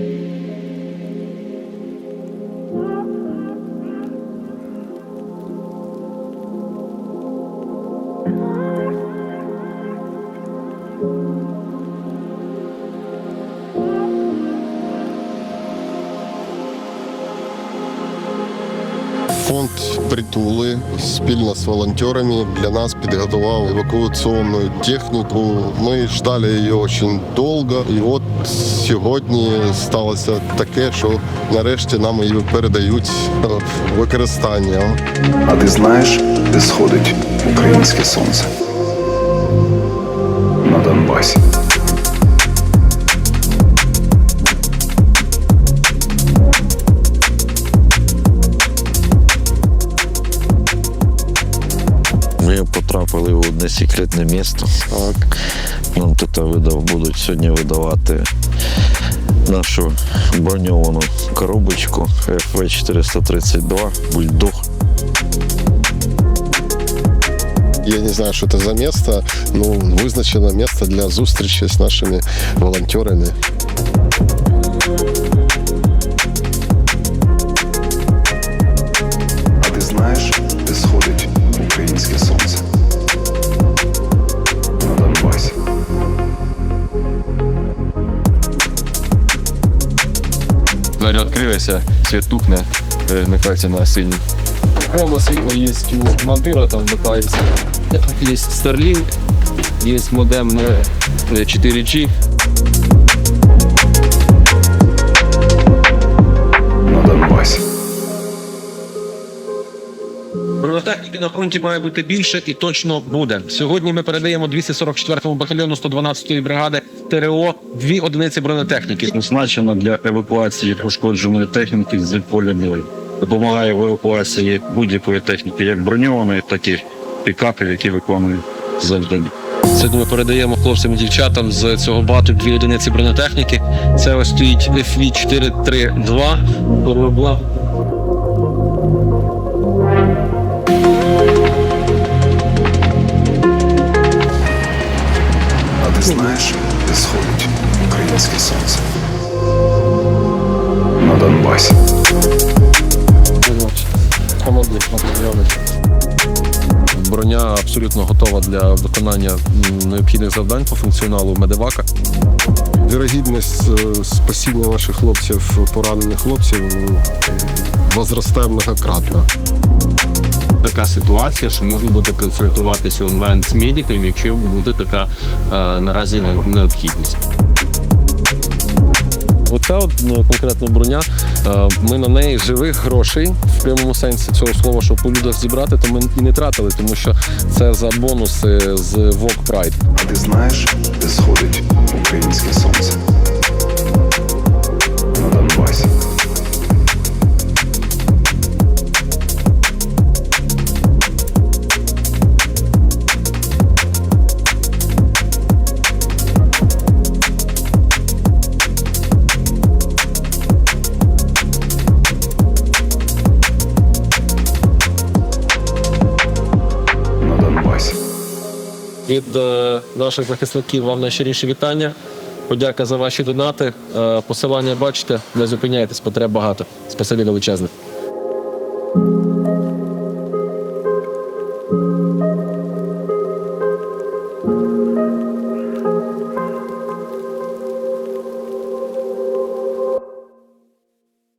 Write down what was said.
Thank you. Фонд притули спільно з волонтерами для нас підготував евакуаційну техніку. Ми ждали її дуже довго. І от сьогодні сталося таке, що нарешті нам її передають використання. А ти знаєш, де сходить українське сонце? На Донбасі. Ми потрапили в одне секретне місто. Так. Нам тут видав, будуть сьогодні видавати нашу броньовану коробочку FV432 Бульдог. Я не знаю, що це за місце. Ну, визначено місце для зустрічі з нашими волонтерами. Двері відкрилися, світ тухне, е, вмикається на синій. Прямо світло є у командира, там вмикається. Є Starlink, є модем на е, 4G. на фронті має бути більше і точно буде. Сьогодні ми передаємо 244-му батальйону 112-ї бригади ТРО дві одиниці бронетехніки. Призначено для евакуації пошкодженої техніки з поля бою. Допомагає в евакуації будь-якої техніки, як броньованої, так і пікапів, які виконують завдання. Сьогодні ми передаємо хлопцям і дівчатам з цього бату дві одиниці бронетехніки. Це ось стоїть FV432. Донбасі. Командир матеріали. Броня абсолютно готова для виконання необхідних завдань по функціоналу медевака. Вірогідність е, спасіння наших хлопців, поранених хлопців, е, возросте многократно. Така ситуація, що можна буде консультуватися онлайн з медиками, якщо буде така е, наразі необхідність. Оця от ну, конкретно броня. е, Ми на неї живих грошей в прямому сенсі цього слова, щоб по людях зібрати, то ми і не тратили, тому що це за бонуси з Vogue Pride. А ти знаєш, де сходить українське сонце? На Донбасі. Від наших захисників вам найщиріші вітання. Подяка за ваші донати. Е, Посилання бачите, не зупиняйтесь, потреб багато. Спасибі величезне.